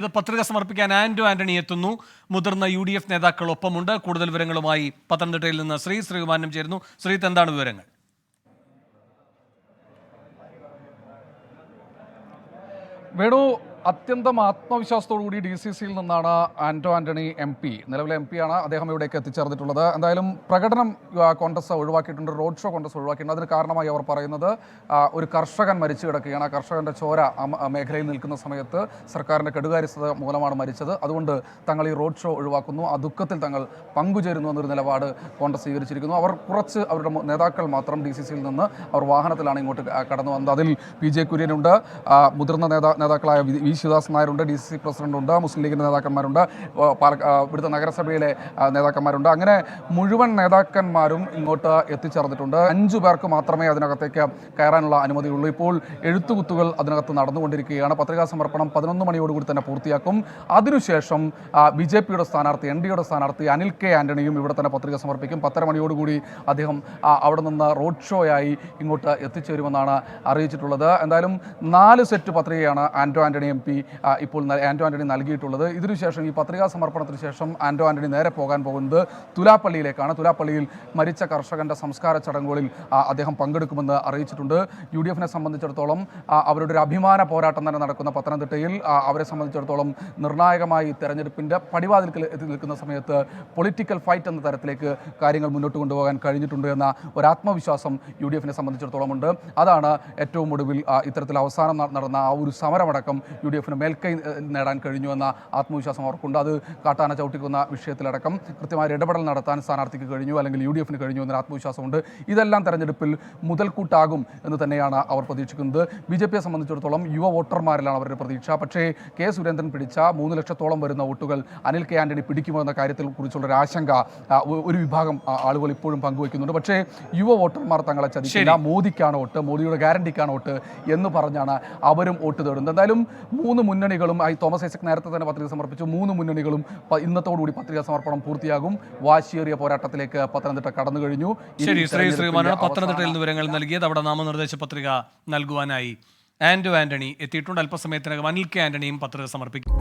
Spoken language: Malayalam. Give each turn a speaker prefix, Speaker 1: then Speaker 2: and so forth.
Speaker 1: ഇത് പത്രിക സമർപ്പിക്കാൻ ആന്റോ ആന്റണി എത്തുന്നു. മുതിർന്ന യു ഡി എഫ് നേതാക്കൾ ഒപ്പമുണ്ട് കൂടുതൽ വിവരങ്ങളുമായി പത്തനംതിട്ടയിൽ നിന്ന് ശ്രീ ശ്രീകുമാരനും ചേരുന്നു. ശ്രീത്ത് എന്താണ് വിവരങ്ങൾ?
Speaker 2: വേണു അത്യന്തം ആത്മവിശ്വാസത്തോടു കൂടി ഡി സി സിയിൽ നിന്നാണ് ആന്റോ ആന്റണി എം പി. നിലവിലെ എം പി ആണ്. അദ്ദേഹം ഇവിടേക്ക് എത്തിച്ചേർന്നിട്ടുള്ളത്. എന്തായാലും പ്രകടനം കോൺഗ്രസ് ഒഴിവാക്കിയിട്ടുണ്ട് റോഡ് ഷോ കോൺഗ്രസ് ഒഴിവാക്കിയിട്ടുണ്ട്. അതിന് കാരണമായി അവർ പറയുന്നത് ഒരു കർഷകൻ മരിച്ചു കിടക്കുകയാണ്. ആ കർഷകന്റെ ചോര മേഖലയിൽ നിൽക്കുന്ന സമയത്ത് സർക്കാരിന്റെ കെടുകാര്യസ്ഥത മൂലമാണ് മരിച്ചത്. അതുകൊണ്ട് തങ്ങൾ ഈ റോഡ് ഷോ ഒഴിവാക്കുന്നു. ആ ദുഃഖത്തിൽ തങ്ങൾ പങ്കുചേരുന്നു എന്നൊരു നിലപാട് കോൺഗ്രസ് സ്വീകരിച്ചിരിക്കുന്നു. അവർ കുറച്ച് അവരുടെ നേതാക്കൾ മാത്രം ഡി സി സിയിൽ നിന്ന് അവർ വാഹനത്തിലാണ് ഇങ്ങോട്ട് കടന്നു വന്നത്. അതിൽ പി ജെ കുര്യനുണ്ട്. മുതിർന്ന നേതാ നേതാക്കളായ വി ശിവദാസ് നായരുണ്ട് ഡി സി സി പ്രസിഡന്റുണ്ട് മുസ്ലിം ലീഗിന്റെ നേതാക്കന്മാരുണ്ട് ഇവിടുത്തെ നഗരസഭയിലെ നേതാക്കന്മാരുണ്ട്. അങ്ങനെ മുഴുവൻ നേതാക്കന്മാരും ഇങ്ങോട്ട് എത്തിച്ചേർന്നിട്ടുണ്ട്. അഞ്ചു പേർക്ക് മാത്രമേ അതിനകത്തേക്ക് കയറാനുള്ള അനുമതിയുള്ളൂ. ഇപ്പോൾ എഴുത്തുകുത്തുകൾ അതിനകത്ത് നടന്നുകൊണ്ടിരിക്കുകയാണ്. പത്രികാ സമർപ്പണം പതിനൊന്ന് മണിയോടുകൂടി തന്നെ പൂർത്തിയാക്കും. അതിനുശേഷം ബി ജെ പിയുടെ സ്ഥാനാർത്ഥി എൻ ഡിയുടെ സ്ഥാനാർത്ഥി അനിൽ കെ ആന്റണിയും ഇവിടെ തന്നെ പത്രിക സമർപ്പിക്കും. പത്തര മണിയോടുകൂടി അദ്ദേഹം അവിടെ നിന്ന് റോഡ് ഷോയായി ഇങ്ങോട്ട് എത്തിച്ചേരുമെന്നാണ് അറിയിച്ചിട്ടുള്ളത്. എന്തായാലും നാല് സെറ്റ് പത്രികയാണ് ആന്റോ ആന്റണി പി ഇപ്പോൾ ആന്റോ ആന്റണി നൽകിയിട്ടുള്ളത്. ഇതിനുശേഷം ഈ പത്രികാ സമർപ്പണത്തിന് ശേഷം ആന്റോ ആന്റണി നേരെ പോകാൻ പോകുന്നത് തുലാപ്പള്ളിയിലേക്കാണ്. തുലാപ്പള്ളിയിൽ മരിച്ച കർഷകന്റെ സംസ്കാര ചടങ്ങുകളിൽ അദ്ദേഹം പങ്കെടുക്കുമെന്ന് അറിയിച്ചിട്ടുണ്ട്. യു ഡി എഫിനെ സംബന്ധിച്ചിടത്തോളം അവരുടെ ഒരു അഭിമാന പോരാട്ടം തന്നെ നടക്കുന്ന പത്തനംതിട്ടയിൽ അവരെ സംബന്ധിച്ചിടത്തോളം നിർണായകമായി തെരഞ്ഞെടുപ്പിന്റെ പടിവാതിൽക്കൽ എത്തി നിൽക്കുന്ന സമയത്ത് പൊളിറ്റിക്കൽ ഫൈറ്റ് എന്ന തരത്തിലേക്ക് കാര്യങ്ങൾ മുന്നോട്ട് കൊണ്ടുപോകാൻ കഴിഞ്ഞിട്ടുണ്ട് എന്ന ഒരു ആത്മവിശ്വാസം യു ഡി എഫിനെ സംബന്ധിച്ചിടത്തോളം ഉണ്ട് അതാണ് ഏറ്റവും ഒടുവിൽ ഇത്തരത്തിൽ അവസാനം നടന്ന ആ ഒരു സമരമടക്കം യു ഡി എഫിന് മേൽക്കൈ നേടാൻ കഴിഞ്ഞു എന്ന ആത്മവിശ്വാസം അവർക്കുണ്ട്. അത് കാട്ടാന ചവിട്ടിക്കുന്ന വിഷയത്തിലടക്കം കൃത്യമായ ഇടപെടൽ നടത്താൻ സ്ഥാനാർത്ഥിക്ക് കഴിഞ്ഞു അല്ലെങ്കിൽ യു ഡി എഫിന് കഴിഞ്ഞു എന്നൊരു ആത്മവിശ്വാസമുണ്ട്. ഇതെല്ലാം തെരഞ്ഞെടുപ്പിൽ മുതൽക്കൂട്ടാകും എന്ന് തന്നെയാണ് അവർ പ്രതീക്ഷിക്കുന്നത്. ബി ജെ പിയെ സംബന്ധിച്ചിടത്തോളം യുവ വോട്ടർമാരിലാണ് അവരുടെ പ്രതീക്ഷ. പക്ഷേ കെ സുരേന്ദ്രൻ പിടിച്ച മൂന്ന് ലക്ഷത്തോളം വരുന്ന വോട്ടുകൾ അനിൽ കെ ആന്റണി പിടിക്കുമോ എന്ന കാര്യത്തിൽ കുറിച്ചുള്ള ഒരു ആശങ്ക ഒരു വിഭാഗം ആളുകൾ ഇപ്പോഴും പങ്കുവയ്ക്കുന്നുണ്ട്. പക്ഷേ യുവ വോട്ടർമാർ തങ്ങളെ ചതിക്കില്ല. മോദിക്കാണ് വോട്ട്. മോദിയുടെ ഗ്യാരണ്ടിക്കാണ് വോട്ട് എന്ന് പറഞ്ഞാണ് അവരും വോട്ട് തേടുന്നത്. എന്തായാലും മൂന്ന് മുന്നണികളും ഐ തോമസ് ഐസക് നേരത്തെ തന്നെ പത്രിക സമർപ്പിച്ചു. മൂന്ന് മുന്നണികളും ഇന്നത്തോടുകൂടി പത്രിക സമർപ്പണം പൂർത്തിയാകും. വാശിയേറിയ പോരാട്ടത്തിലേക്ക് പത്തനംതിട്ട കടന്നു കഴിഞ്ഞു
Speaker 1: ശരി ശ്രീ
Speaker 2: ശ്രീമാനാണ്
Speaker 1: പത്തനംതിട്ടയിൽ നിന്ന് വിവരങ്ങൾ നൽകിയത്. അവിടെ നാമനിർദ്ദേശ പത്രിക നൽകുവാനായി ആൻഡോ ആന്റണി എത്തിയിട്ടുണ്ട്. അല്പസമയത്തിനകം അനിൽ കെ ആന്റണിയും പത്രിക സമർപ്പിക്കും.